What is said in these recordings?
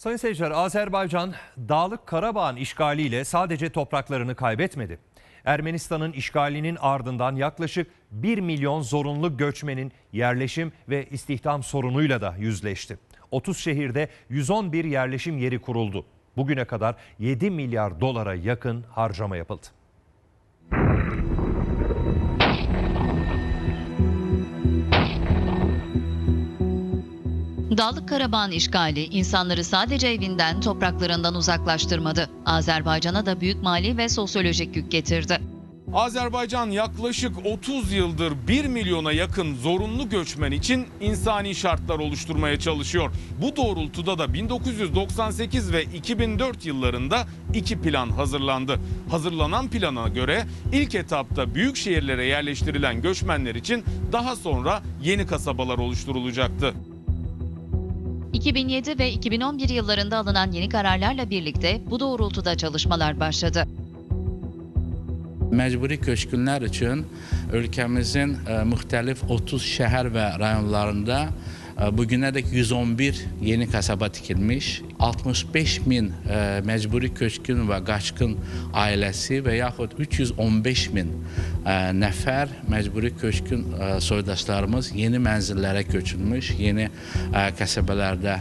Sayın seyirciler, Azerbaycan Dağlık Karabağ'ın işgaliyle sadece topraklarını kaybetmedi. Ermenistan'ın işgalinin ardından yaklaşık 1 milyon zorunlu göçmenin yerleşim ve istihdam sorunuyla da yüzleşti. 30 şehirde 111 yerleşim yeri kuruldu. Bugüne kadar 7 milyar dolara yakın harcama yapıldı. Dağlık Karabağ'ın işgali insanları sadece evinden, topraklarından uzaklaştırmadı. Azerbaycan'a da büyük mali ve sosyolojik yük getirdi. Azerbaycan yaklaşık 30 yıldır 1 milyona yakın zorunlu göçmen için insani şartlar oluşturmaya çalışıyor. Bu doğrultuda da 1998 ve 2004 yıllarında iki plan hazırlandı. Hazırlanan plana göre ilk etapta büyük şehirlere yerleştirilen göçmenler için daha sonra yeni kasabalar oluşturulacaktı. 2007 ve 2011 yıllarında alınan yeni kararlarla birlikte bu doğrultuda çalışmalar başladı. Məcburi köçkünlər üçün ölkəmizin ə, müxtəlif 30 şəhər və rayonlarında ə, bugünədək 111 yeni kasaba tikilmiş, 65 min ə, məcburi köçkün və qaçqın ailəsi və yaxud 315 min ə, nəfər məcburi köçkün ə, soydaşlarımız yeni mənzillərə köçülmüş, yeni ə, qəsəbələrdə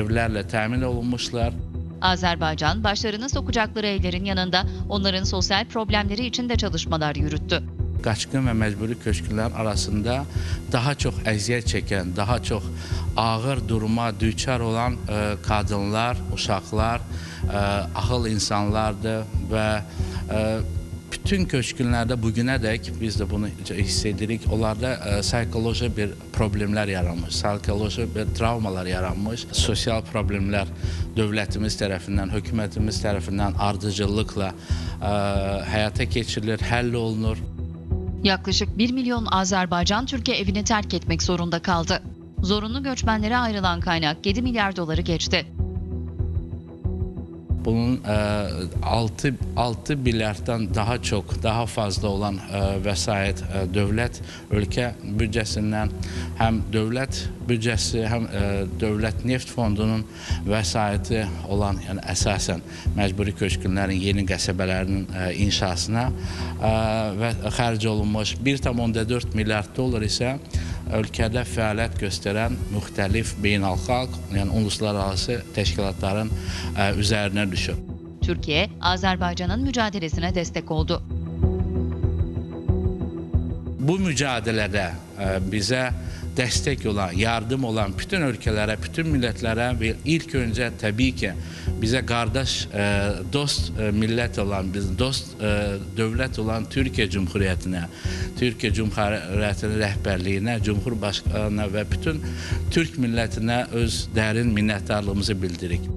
evlərlə təmin olunmuşlar. Azerbaycan başlarını sokacakları evlerin yanında onların sosyal problemleri için de çalışmalar yürüttü. Qaçqın və məcburi köçkünlər arasında daha çox əziyyət çəkən, daha çox ağır duruma düçar olan ə, qadınlar, uşaqlar, ə, axıl insanlardır və ə, bütün köçkünlərdə bugünədək biz də bunu hiss edirik. Onlarda ə, psixoloji bir problemlər yaranmış, psixoloji bir travmalar yaranmış, sosial problemlər dövlətimiz tərəfindən, hökumətimiz tərəfindən ardıcıllıqla ə, həyata keçirilir, həll olunur. Yaklaşık 1 milyon Azerbaycan Türkiye evini terk etmek zorunda kaldı. Zorunlu göçmenlere ayrılan kaynak 7 milyar doları geçti. Bunun ə, 6 6 milyarddan daha çox, daha fazla olan ə, vəsait ə, dövlət ölkə büdcəsindən həm dövlət büdcəsi, həm ə, dövlət neft fondunun vəsaiti olan, yəni əsasən məcburi köçkünlərin yeni qəsəbələrinin ə, inşasına ə, və xərc olunmuş 1,4 milyard dollar isə ölkədə fəaliyyət göstərən müxtəlif beynəlxalq, yəni uluslararası təşkilatların ə, üzərinə düşür. Türkiye, Azerbaycan'ın mücadelesine destek oldu. Bu mücadilədə ə, dəstək olan, yardım olan bütün ölkələrə, bütün millətlərə və ilk öncə təbii ki, bizə qardaş, ə, dost ə, millət olan, biz dost ə, dövlət olan Türkiyə Cümhuriyyətinə, Türkiyə Cümhuriyyətinin rəhbərliyinə, Cümhurbaşqanına və bütün Türk millətinə öz dərin minnətdarlığımızı bildiririk.